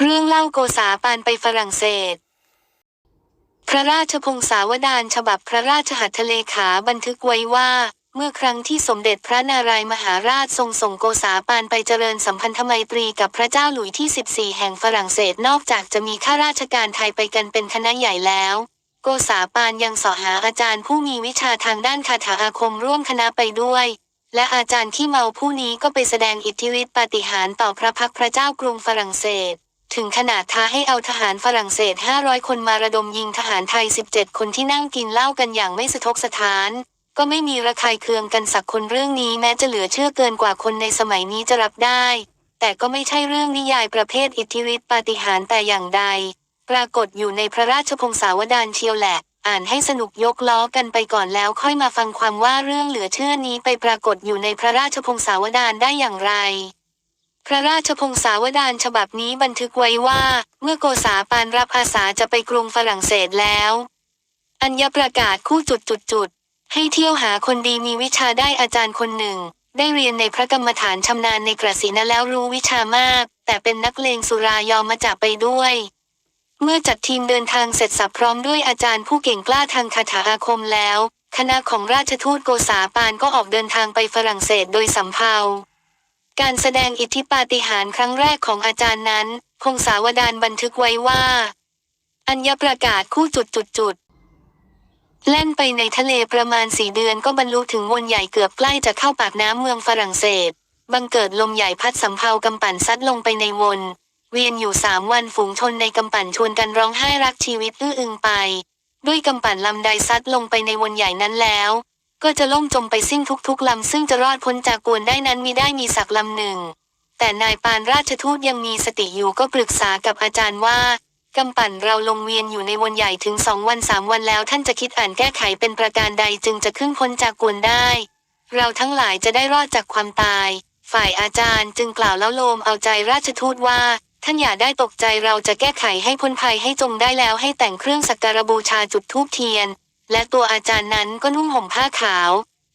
เรื่องเล่าโกษาปานไปฝรั่งเศส พระราชพงศาวดารฉบับพระราชหัตถเลขาบันทึกไว้ว่า เมื่อครั้งที่สมเด็จพระนารายมหาราชทรงส่งโกษาปานไปเจริญสัมพันธไมตรีกับพระเจ้าหลุยที่ 14 แห่งฝรั่งเศสนอกจากจะมีข้าราชการไทยไปกันเป็นคณะใหญ่แล้ว โกษาปานยังสอหาอาจารย์ผู้มีวิชาทางด้านคาถาอาคมร่วมคณะไปด้วยและอาจารย์ที่เมาผู้นี้ก็ไปแสดงอิทธิฤทธิปาฏิหาริย์ต่อพระพักพระเจ้ากรุงฝรั่งเศส ถึงขนาดท้าให้เอาทหารฝรั่งเศส 500 คนมาระดมยิงทหารไทย 17 คนที่นั่งกินเหล้ากันอย่างไม่สะทกสะท้าน ก็ไม่มีระคายเคืองกันสักคนเรื่องนี้แม้จะเหลือเชื่อเกินกว่าคนในสมัยนี้จะรับได้ แต่ก็ไม่ใช่เรื่องนิยายประเภทอิทธิฤทธิปาฏิหาริย์แต่อย่างใด ปรากฏอยู่ในพระราชพงศาวดารเชียวแหละ อ่านให้สนุกยกล้อกันไปก่อนแล้วค่อยมาฟังความว่าเรื่องเหลือเชื่อนี้ไปปรากฏอยู่ในพระราชพงศาวดารได้อย่างไร พระราชพงศาวดารฉบับนี้บันทึกไว้ว่า เมื่อโกษาปานรับอาสาจะไปกรุงฝรั่งเศสแล้ว อัญญประกาศคู่จุดจุดจุดให้เที่ยวหาคนดีมีวิชาได้อาจารย์คนหนึ่ง ได้เรียนในพระกรรมฐานชำนาญในกระสีนะแล้วรู้วิชามาก แต่เป็นนักเลงสุรายอมมาจากไปด้วย เมื่อจัดทีมเดินทางเสร็จสับพร้อมด้วยอาจารย์ผู้เก่งกล้าทางคาถาอาคมแล้ว คณะของราชทูตโกษาปานก็ออกเดินทางไปฝรั่งเศสโดยสำเภา การแสดงอิทธิปาฏิหาริย์ครั้งแรกของอาจารย์นั้น พงศาวดารบันทึกไว้ว่า อัญญประกาศคู่จุดจุดจุดแล่นไปในทะเลประมาณสี่เดือนก็บรรลุถึงวนใหญ่เกือบใกล้จะเข้าปากน้ำเมืองฝรั่งเศส บังเกิดลมใหญ่พัดสำเภากำปั่นซัดลงไปในวน เวียนอยู่สามวันฝูงชนในกำปั่นชวนกันร้องไห้รักชีวิตอื้ออึงไป ด้วยกำปั่นลำใดซัดลงไปในวนใหญ่นั้นแล้ว ก็จะล่มจมไปสิ้นทุกๆลำซึ่งจะรอดพ้นจากกวนได้นั้นมีได้มีสักลำหนึ่ง แต่นายปานราชทูตยังมีสติอยู่ก็ปรึกษากับอาจารย์ว่ากำปั่นเราลงเวียนอยู่ในวนใหญ่ถึงสองวันสามวันแล้วท่านจะคิดอ่านแก้ไขเป็นประการใดจึงจะขึ้นพ้นจากกวนได้ เราทั้งหลายจะได้รอดจากความตาย ฝ่ายอาจารย์จึงกล่าวแล้วโลมเอาใจราชทูตว่าท่านอย่าได้ตกใจเราจะแก้ไขให้พ้นภัยให้จงได้แล้วให้แต่งเครื่องสักการบูชาจุดธูปเทียน และตัวอาจารย์นั้นก็นุ่งห่มผ้าขาว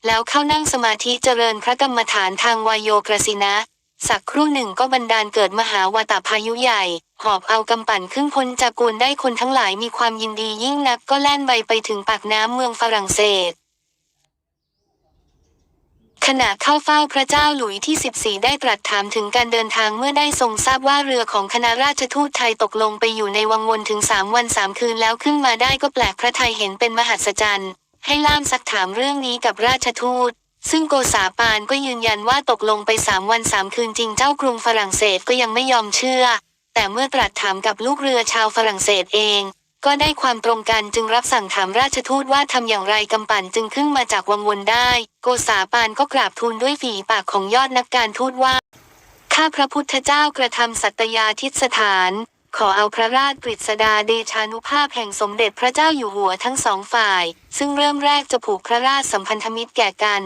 แล้วเข้านั่งสมาธิเจริญพระกรรมฐานทางวายโยกรสินะ สักครู่หนึ่งก็บันดาลเกิดมหาวาตาพายุใหญ่ หอบเอากำปั่นขึ้นพ้นจากกวนได้คนทั้งหลายมีความยินดียิ่งนักก็แล่นใบไปถึงปากน้ำเมืองฝรั่งเศส ขณะเข้าเฝ้าพระเจ้าหลุยที่ 14 ได้ตรัสถามถึงการเดินทางเมื่อได้ทรงทราบว่าเรือของคณะราชทูตไทยตกลงไปอยู่ในวังวนถึงสามวันสามคืนแล้วขึ้นมาได้ก็แปลกพระไทยเห็นเป็นมหัศจรรย์ ให้ล่ามซักถามเรื่องนี้กับราชทูต ซึ่งโกษาปานก็ยืนยันว่าตกลงไปสามวันสามคืนจริงเจ้ากรุงฝรั่งเศสก็ยังไม่ยอมเชื่อ แต่เมื่อตรัสถามกับลูกเรือชาวฝรั่งเศสเอง ก็ได้ความตรงกันจึงรับสั่งถามราชทูตว่าทำอย่างไรกำปั่นจึงขึ้นมาจากวังวนได้ โกษาปานก็กราบทูลด้วยฝีปากของยอดนักการทูตว่า ข้าพระพุทธเจ้ากระทำสัตยาทิสถาน ขอเอาพระราชกฤษดาเดชานุภาพแห่งสมเด็จพระเจ้าอยู่หัวทั้งสองฝ่าย ซึ่งเริ่มแรกจะผูกพระราชสัมพันธมิตรแก่กัน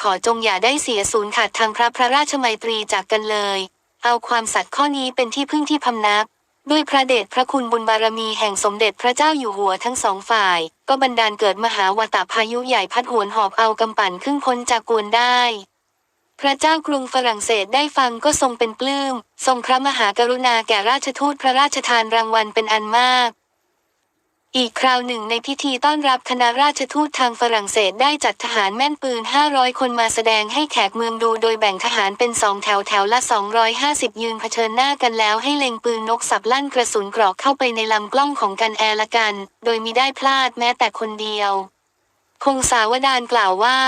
ขอจงอย่าได้เสียสูญขาดทางพระพระราชมัยตรีจากกันเลย เอาความสัตย์ข้อนี้เป็นที่พึ่งที่พำนัก ด้วยพระเดชพระคุณบุญบารมีแห่งสมเด็จพระเจ้าอยู่หัวทั้งสองฝ่าย ก็บันดาลเกิดมหาวตาพายุใหญ่พัดหวนหอบเอากำปั่นขึ้นพ้นจากกวนได้ พระเจ้ากรุงฝรั่งเศสได้ฟังก็ทรงเป็นปลื้ม ทรงพระมหากรุณาแก่ราชทูตพระราชทานรางวัลเป็นอันมาก อีกคราวหนึ่งในพิธีต้อนรับคณะราชทูตทางฝรั่งเศสได้จัดทหารแม่นปืน 500 คนมาแสดงให้แขกเมืองดูโดยแบ่งทหารเป็นสองแถวแถวละ 250 ยืนเผชิญหน้ากันแล้วให้เล็งปืนนกสับลั่นกระสุนกรอกเข้าไปในลำกล้องของกันแอร์ละกัน โดยมิได้พลาดแม้แต่คนเดียว พงศาวดารกล่าวว่า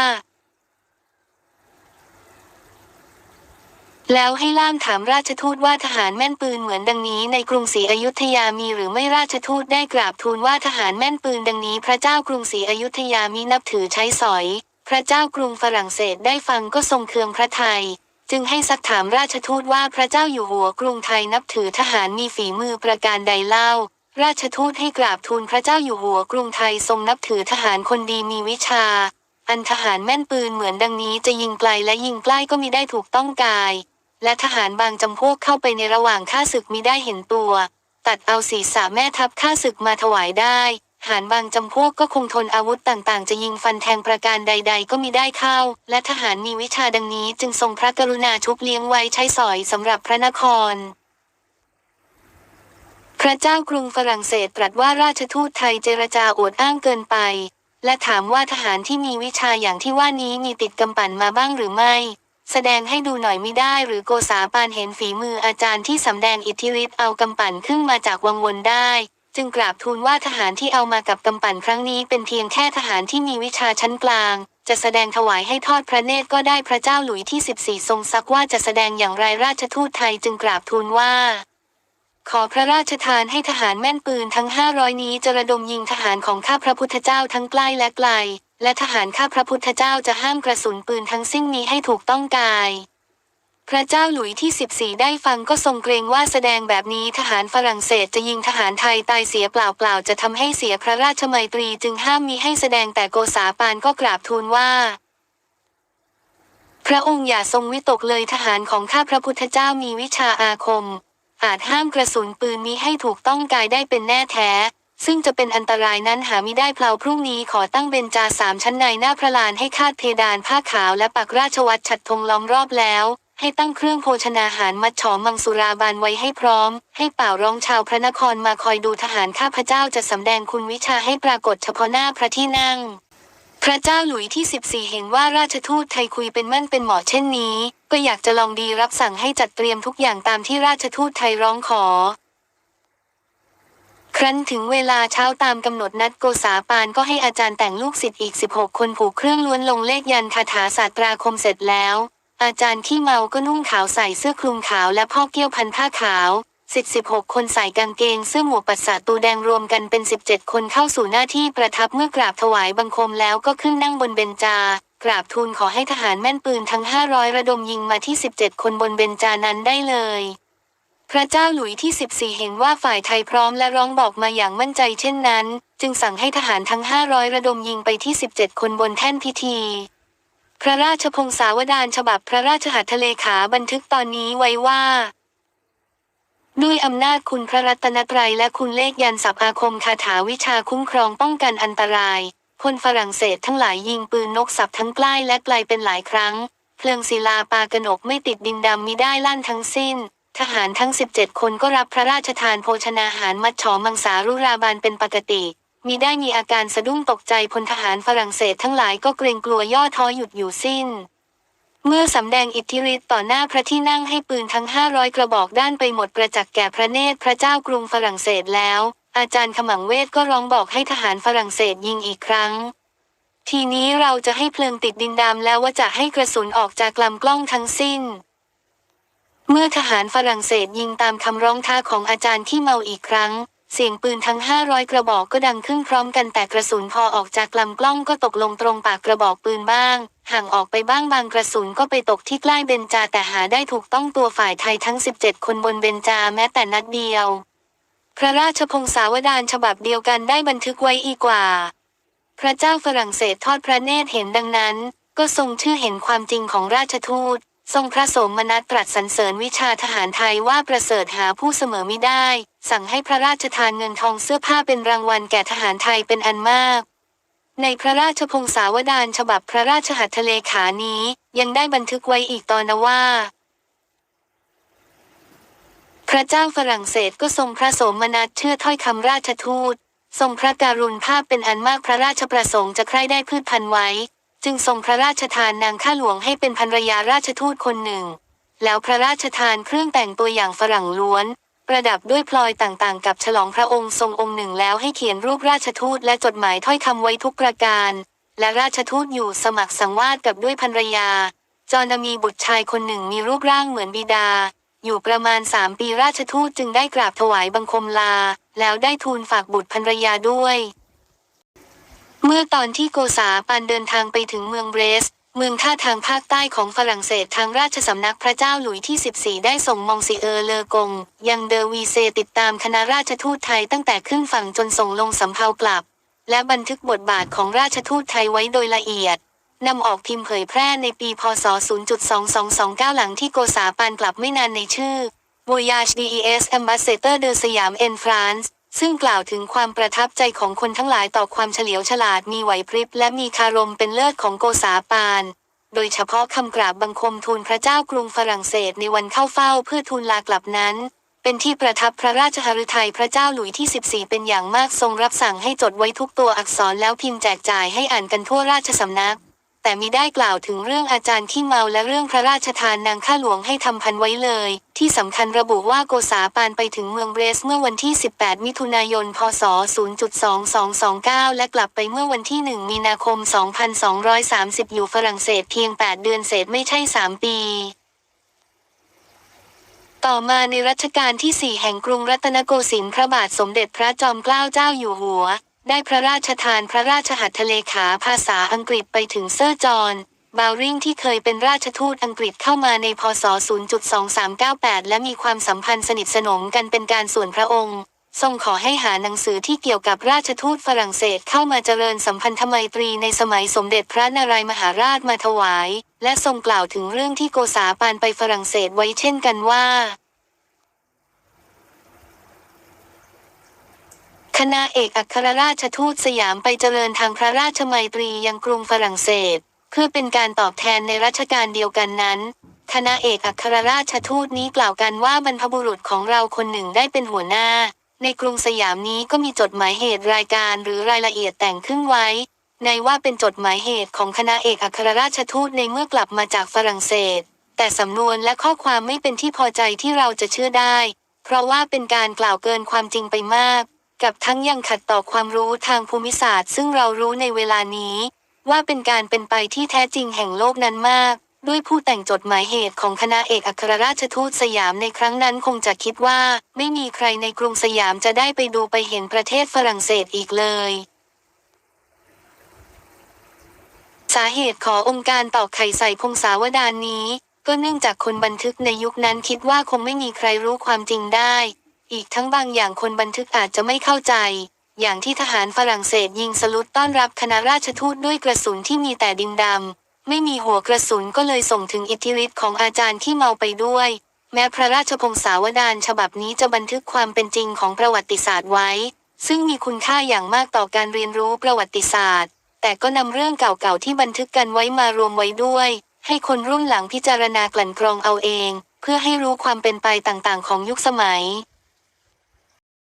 แล้วให้ล่ามถามราชทูตว่าทหารแม่นปืนเหมือนดังนี้ในกรุงศรีอยุธยามีหรือไม่ราชทูตได้กราบทูลว่าทหารแม่นปืนดังนี้ พระเจ้ากรุงศรีอยุธยามินับถือใช้สอย พระเจ้ากรุงฝรั่งเศสได้ฟังก็ทรงเคืองพระไทย จึงให้ซักถามราชทูตว่าพระเจ้าอยู่หัวกรุงไทยนับถือทหารมีฝีมือประการใดเล่า ราชทูตให้กราบทูลพระเจ้าอยู่หัวกรุงไทยทรงนับถือทหารคนดีมีวิชา อันทหารแม่นปืนเหมือนดังนี้จะยิงไกลและยิงใกล้ก็มิได้ถูกต้องกาย และทหารบางจำพวกเข้าไปในระหว่างข้าศึกมิได้เห็นตัว ตัดเอาศีรษะแม่ทัพข้าศึกมาถวายได้หารบางจำพวกก็คงทนอาวุธต่างๆ จะยิงฟันแทงประการใด ๆ ก็มิได้เข้า และทหารมีวิชาดังนี้จึงทรงพระกรุณาชุบเลี้ยงไว้ใช้สอยสำหรับพระนคร พระเจ้ากรุงฝรั่งเศสตรัสว่าราชทูตไทยเจรจาอวดอ้างเกินไป และถามว่าทหารที่มีวิชาอย่างที่ว่านี้มีติดกำปั่นมาบ้างหรือไม่ แสดงให้ดูหน่อยไม่ได้หรือโกษาปานเห็นฝีมืออาจารย์ที่สำแดงอิทธิฤทธิ์เอากำปั่นขึ้นมาจากวังวนได้ จึงกราบทูลว่าทหารที่เอามากับกำปั่นครั้งนี้เป็นเพียงแค่ทหารที่มีวิชาชั้นกลาง จะแสดงถวายให้ทอดพระเนตรก็ได้พระเจ้าหลุยที่ 14 ทรงซักว่าจะแสดงอย่างไรราชทูตไทยจึงกราบทูลว่าขอพระราชทานให้ทหารแม่นปืนทั้งห้าร้อยนี้จะระดมยิงทหารของข้าพระพุทธเจ้าทั้งใกล้และไกล และทหารข้าพระพุทธเจ้าจะห้ามกระสุนปืนทั้งสิ้นนี้ให้ถูกต้องกาย พระเจ้าหลุยที่ 14 ได้ฟังก็ทรงเกรงว่าแสดงแบบนี้ทหารฝรั่งเศสจะยิงทหารไทยตายเสียเปล่าๆจะทำให้เสียพระราชมัยตรีจึงห้ามมีให้แสดงแต่โกษาปานก็กราบทูลว่า พระองค์อย่าทรงวิตกเลยทหารของข้าพระพุทธเจ้ามีวิชาอาคม อาจห้ามกระสุนปืนนี้ให้ถูกต้องกายได้เป็นแน่แท้ ซึ่งจะเป็นอันตรายนั้นหาไม่ได้เพลาพรุ่งนี้ขอตั้งเบญจาสามชั้นในหน้าพระลานให้คาดเพดานผ้าขาวและปักราชวัตรฉัดธงล้อมรอบแล้ว ให้ตั้งเครื่องโภชนาหารมัดฉอมังสุราบานไว้ให้พร้อม ให้เป่าร้องชาวพระนครมาคอยดูทหารข้าพเจ้าจะสำแดงคุณวิชาให้ปรากฏเฉพาะหน้าพระที่นั่ง พระเจ้าหลุยที่ 14 เห็นว่าราชทูตไทยคุยเป็นมั่นเป็นหมาะเช่นนี้ ก็อยากจะลองดีรับสั่งให้จัดเตรียมทุกอย่างตามที่ราชทูตไทยร้องขอ ครั้นถึงเวลาเช้าตามกำหนดนัดโกษาปานก็ให้อาจารย์แต่งลูกศิษย์อีก 16 คนผูกเครื่องล้วนลงเลขยันคาถาศาสตราคมเสร็จแล้ว อาจารย์ขี้เมาก็นุ่งขาวใส่เสื้อคลุมขาวและพ่อเกี้ยวพันผ้าขาวสิบสิบหกคนใส่กางเกงเสื้อหมวกปัสสะตูแดงรวมกันเป็นสิบเจ็ดคนเข้าสู่หน้าที่ประทับเมื่อกราบถวายบังคมแล้วก็ขึ้นนั่งบนเบญจา กราบทูลขอให้ทหารแม่นปืนทั้งห้าร้อยระดมยิงมาที่สิบเจ็ดคนบนเบญจานั้นได้เลย พระเจ้าหลุยที่สิบสี่เห็นว่าฝ่ายไทยพร้อมและร้องบอกมาอย่างมั่นใจเช่นนั้น จึงสั่งให้ทหารทั้งห้าร้อยระดมยิงไปที่สิบเจ็ดคนบนแท่นพิธี พระราชพงศาวดารฉบับพระราชหัตถเลขาบันทึกตอนนี้ไว้ว่า ด้วยอำนาจคุณพระรัตนตรัยและคุณเลขยันศัพท์อาคมคาถาวิชาคุ้มครองป้องกันอันตรายคนฝรั่งเศสทั้งหลายยิงปืนนกสับทั้งใกล้และไกลเป็นหลายครั้ง เพลิงศิลาปากระหนกไม่ติดดินดำมิได้ลั่นทั้งสิ้น ทหารทั้ง 17 คนก็รับพระราชทานโภชนาหารมัดฉอมังสารุราบานเป็นปกติ มีได้มีอาการสะดุ้งตกใจพลทหารฝรั่งเศสทั้งหลายก็เกรงกลัวย่อท้อหยุดอยู่สิ้น เมื่อสำแดงอิทธิฤทธิ์ต่อหน้าพระที่นั่งให้ปืนทั้งห้าร้อยกระบอกด้านไปหมดประจักษ์แก่พระเนตรพระเจ้ากรุงฝรั่งเศสแล้ว อาจารย์ขมังเวทก็ร้องบอกให้ทหารฝรั่งเศสยิงอีกครั้งทีนี้เราจะให้เพลิงติดดินดำแล้วว่าจะให้กระสุนออกจากลำกล้องทั้งสิ้น เมื่อทหารฝรั่งเศสยิงตามคำร้องท้าของอาจารย์ที่เมาอีกครั้ง เสียงปืนทั้งห้าร้อยกระบอกก็ดังขึ้นพร้อมกันแต่กระสุนพอออกจากลำกล้องก็ตกลงตรงปากกระบอกปืนบ้าง ห่างออกไปบ้างบางกระสุนก็ไปตกที่ใกล้เบญจาแต่หาได้ถูกต้องตัวฝ่ายไทยทั้ง 17 คนบนเบญจาแม้แต่นัดเดียว พระราชพงศาวดารฉบับเดียวกันได้บันทึกไว้อีกว่า พระเจ้าฝรั่งเศสทอดพระเนตรเห็นดังนั้น ก็ทรงชื่อเห็นความจริงของราชทูต ทรงพระสมนัสตรัสสรรเสริญวิชาทหารไทยว่าประเสริฐหาผู้เสมอไม่ได้ สั่งให้พระราชทานเงินทองเสื้อผ้าเป็นรางวัลแก่ทหารไทยเป็นอันมาก ในพระราชพงศาวดารฉบับพระราชหัตถเลขานี้ยังได้บันทึกไว้อีกตอนนะว่า พระเจ้าฝรั่งเศสก็ทรงพระสมนัสเชื่อถ้อยคำราชทูต ทรงพระการุณภาพเป็นอันมากพระราชประสงค์จะใคร่ได้พืชพันธุ์ไว้ จึงทรงพระราชทานนางข้าหลวงให้เป็นภรรยาราชทูตคนหนึ่ง แล้วพระราชทานเครื่องแต่งตัวอย่างฝรั่งล้วน ประดับด้วยพลอยต่างๆ กับฉลองพระองค์ทรงองค์หนึ่งแล้วให้เขียนรูปราชทูตและจดหมายถ้อยคำไว้ทุกประการ และราชทูตอยู่สมัครสังวาสกับด้วยภรรยา จอนมีบุตรชายคนหนึ่งมีรูปร่างเหมือนบิดา อยู่ประมาณสามปีราชทูตจึงได้กราบถวายบังคมลา แล้วได้ทูลฝากบุตรภรรยาด้วย เมื่อตอนที่โกษาปานเดินทางไปถึงเมืองเบรส เมืองท่าทางภาคใต้ของฝรั่งเศสทางราชสำนักพระเจ้าหลุยที่ 14 ได้ส่งมองซิเออร์เลอกง ยังเดอวีเซติดตามคณะราชทูตไทยตั้งแต่ขึ้นฝั่งจนส่งลงสำเภากลับ และบันทึกบทบาทของราชทูตไทยไว้โดยละเอียดนำออกพิมพ์เผยแพร่ในปี พศ 0.2229 หลังที่โกษาปานกลับไม่นานในชื่อ Voyage des Ambassadeurs de Siam en France ซึ่งกล่าวถึงความประทับใจของคนทั้งหลายต่อความเฉลียวฉลาดมีไหวพริบและมีคารมเป็นเลิศของโกษาปาน โดยเฉพาะคำกราบบังคมทูลพระเจ้ากรุงฝรั่งเศสในวันเข้าเฝ้าเพื่อทูลลากลับนั้น เป็นที่ประทับพระราชหฤทัยพระเจ้าหลุยที่ 14 เป็นอย่างมากทรงรับสั่งให้จดไว้ทุกตัวอักษรแล้วพิมพ์แจกจ่ายให้อ่านกันทั่วราชสำนัก แต่มิได้กล่าวถึงเรื่องอาจารย์ขี้เมาและเรื่องพระราชทานนางข้าหลวงให้ทำพันไว้เลย ที่สำคัญระบุว่าโกษาปานไปถึงเมืองเบรสเมื่อวันที่ 18 มิถุนายน พศ 0.2229 และกลับไปเมื่อวันที่ 1 มีนาคม 2230 อยู่ฝรั่งเศสเพียง 8 เดือนเศษไม่ใช่ 3 ปีต่อมาในรัชกาลที่4แห่งกรุงรัตนโกสินทร์พระบาทสมเด็จพระจอมเกล้าเจ้าอยู่หัว ได้พระราชทานพระราชหัตถเลขาภาษาอังกฤษไปถึงเซอร์จอห์นบาวริงที่เคยเป็นราชทูตอังกฤษเข้ามาในพศ 0.2398 และมีความสัมพันธ์สนิทสนมกันเป็นการส่วนพระองค์ ทรงขอให้หาหนังสือที่เกี่ยวกับราชทูตฝรั่งเศสเข้ามาเจริญสัมพันธไมตรีในสมัยสมเด็จพระนารายมหาราชมาถวาย และทรงกล่าวถึงเรื่องที่โกษาปานไปฝรั่งเศสไว้เช่นกันว่า คณะเอกอัครราชทูตสยามไปเจริญทางพระราชมัยตรียังกรุงฝรั่งเศส เพื่อเป็นการตอบแทนในรัชกาลเดียวกันนั้น คณะเอกอัครราชทูตนี้กล่าวกันว่าบรรพบุรุษของเราคนหนึ่งได้เป็นหัวหน้า ในกรุงสยามนี้ก็มีจดหมายเหตุรายการหรือรายละเอียดแต่งขึ้นไว้ ในว่าเป็นจดหมายเหตุของคณะเอกอัครราชทูตในเมื่อกลับมาจากฝรั่งเศส แต่สำนวนและข้อความไม่เป็นที่พอใจที่เราจะเชื่อได้ เพราะว่าเป็นการกล่าวเกินความจริงไปมาก กับทั้งยังขัดต่อความรู้ทางภูมิศาสตร์ ซึ่งเรารู้ในเวลานี้ ว่าเป็นการเป็นไปที่แท้จริงแห่งโลกนั้นมาก ด้วยผู้แต่งจดหมายเหตุของคณะเอกอัครราชทูตสยามในครั้งนั้นคงจะคิดว่า ไม่มีใครในกรุงสยามจะได้ไปดูไปเห็นประเทศฝรั่งเศสอีกเลยสาเหตุขอองค์การตอกไข่ใส่พงศาวดารนี้ ก็เนื่องจากคนบันทึกในยุคนั้นคิดว่าคงไม่มีใครรู้ความจริงได้ อีกทั้งบางอย่างคนบันทึกอาจจะไม่เข้าใจ อย่างที่ทหารฝรั่งเศสยิงสลุดต้อนรับคณะราชทูตด้วยกระสุนที่มีแต่ดินดำ ไม่มีหัวกระสุนก็เลยส่งถึงอิทธิฤทธิ์ของอาจารย์ที่เมาไปด้วย แม้พระราชพงศาวดารฉบับนี้จะบันทึกความเป็นจริงของประวัติศาสตร์ไว้ ซึ่งมีคุณค่าอย่างมากต่อการเรียนรู้ประวัติศาสตร์ แต่ก็นำเรื่องเก่าๆที่บันทึกกันไว้มารวมไว้ด้วย ให้คนรุ่นหลังพิจารณากลั่นกรองเอาเอง เพื่อให้รู้ความเป็นไปต่างๆ ของยุคสมัย